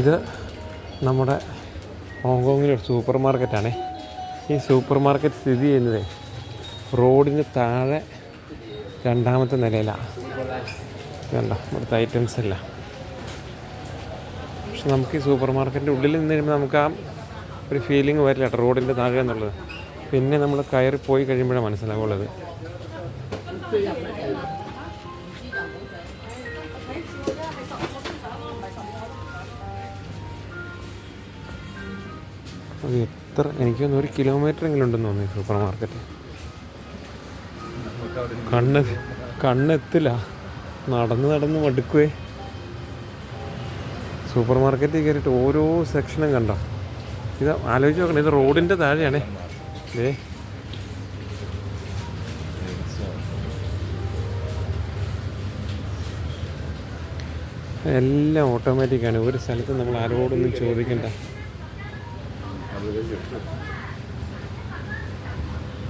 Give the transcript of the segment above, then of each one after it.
ഇത് നമ്മുടെ ഹോങ്കോങ്ങിലെ ഒരു സൂപ്പർ മാർക്കറ്റാണേ ഈ സൂപ്പർ മാർക്കറ്റ് സ്ഥിതി ചെയ്യുന്നത് റോഡിന് താഴെ രണ്ടാമത്തെ നിലയിലാണ് വേണ്ട ഇവിടുത്തെ ഐറ്റംസ് അല്ല പക്ഷെ നമുക്ക് ഈ സൂപ്പർ മാർക്കറ്റിന്റെ ഉള്ളിൽ നിന്ന് കഴിയുമ്പോൾ നമുക്ക് ആ ഒരു ഫീലിംഗ് വരില്ല കേട്ടോ റോഡിന്റെ താഴെ എന്നുള്ളത്. പിന്നെ നമ്മൾ കയറി പോയി കഴിയുമ്പോഴാണ് മനസ്സിലാവുള്ളത്. അത് എത്ര എനിക്ക് തോന്നുന്നു ഒരു കിലോമീറ്റർ എങ്കിലും ഉണ്ടെന്ന് തോന്നുന്നു സൂപ്പർ മാർക്കറ്റ് കണ്ണ് കണ്ണെത്തില്ല. നടന്ന് നടന്ന് മടുക്കുവേ. സൂപ്പർ മാർക്കറ്റിൽ കയറിയിട്ട് ഓരോ സെക്ഷനും കണ്ടോ? ഇത് ആലോചിച്ച് നോക്കണം ഇത് റോഡിന്റെ താഴെയാണേ. ഏ എല്ലാം ഓട്ടോമാറ്റിക്കാണ് ഒരു സ്ഥലത്ത് നമ്മൾ ആരോടൊന്നും ചോദിക്കണ്ട.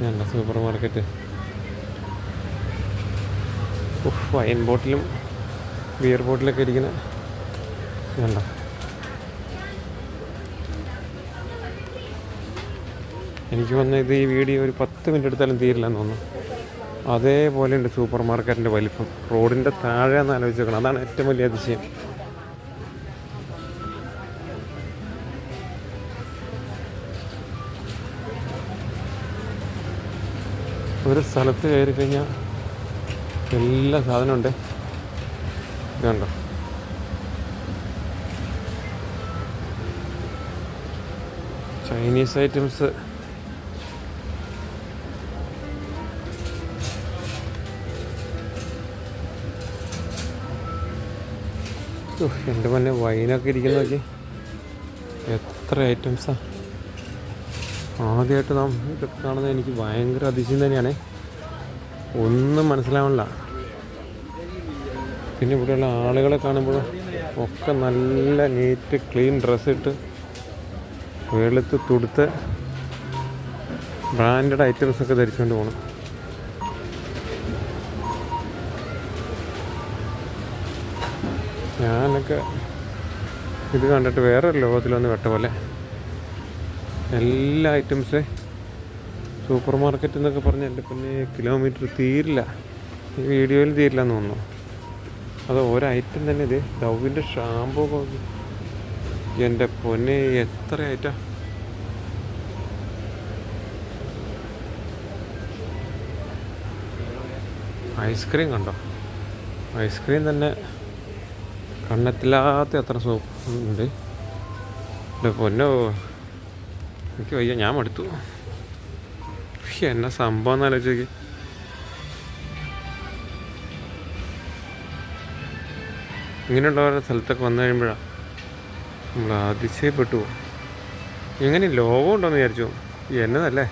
വേണ്ട സൂപ്പർ മാർക്കറ്റ്. വൈൻ ബോട്ടിലും ബിയർ ബോട്ടിലൊക്കെ ഇരിക്കുന്ന വേണ്ട എനിക്ക് വന്ന ഇത് ഈ വീഡിയോ ഒരു പത്ത് മിനിറ്റ് എടുത്താലും തീരില്ലെന്ന് തോന്നുന്നു. അതേപോലെ ഉണ്ട് സൂപ്പർ മാർക്കറ്റിന്റെ വലിപ്പം. റോഡിന്റെ താഴെ എന്ന് ആലോചിച്ച് നോക്കണം. അതാണ് ഏറ്റവും വലിയ അതിശയം. ഒരു സ്ഥലത്ത് കയറി കഴിഞ്ഞാൽ എല്ലാ സാധനവും ഉണ്ട് ഇതുണ്ടോ? Chinese items. എന്റെ മുന്നേ വൈനൊക്കെ ഇരിക്കുന്ന നോക്കി എത്ര ഐറ്റംസാ. ആദ്യമായിട്ട് നാം ഇതൊക്കെ കാണുന്നത് എനിക്ക് ഭയങ്കര അതിശയം തന്നെയാണ്. ഒന്നും മനസ്സിലാവണില്ല. പിന്നെ ഇവിടെയുള്ള ആളുകളെ കാണുമ്പോൾ ഒക്കെ നല്ല നീറ്റ് ക്ലീൻ ഡ്രസ്സ് ഇട്ട് വെളുത്ത് തുടുത്ത് ബ്രാൻഡഡ് ഐറ്റംസ് ഒക്കെ ധരിച്ചുകൊണ്ട് പോകണം ഞാനൊക്കെ ഇത് കണ്ടിട്ട് വേറൊരു ലോകത്തിലൊന്ന് വെട്ട പോലെ എല്ലാ ഐറ്റംസ് സൂപ്പർ മാർക്കറ്റ് എന്നൊക്കെ പറഞ്ഞ് എന്റെ പിന്നെ കിലോമീറ്റർ തീരില്ല. ഈ വീഡിയോയിൽ തീരില്ല എന്ന് തോന്നുന്നു. അത് ഒരു ഐറ്റം തന്നെ ഇത്. ഡവിന്റെ ഷാമ്പൂ എന്റെ പൊന്നെ എത്ര ഐറ്റം? ഐസ്ക്രീം കണ്ടോ? ഐസ്ക്രീം തന്നെ കണ്ണെത്തില്ലാത്ത എത്ര സൂപ്പ് ഉണ്ട്. എന്റെ പൊന്നോ എനിക്ക് വയ്യ ഞാൻ മടുത്തു. എന്നാ സംഭവം ആലോചിച്ച് ഇങ്ങനെയുള്ള ഓരോ സ്ഥലത്തൊക്കെ വന്നു കഴിയുമ്പോഴാണ് നമ്മൾ അതിശയപ്പെട്ടു എങ്ങനെ ലോകം ഉണ്ടോയെന്ന് വിചാരിച്ചു എന്നതല്ലേ?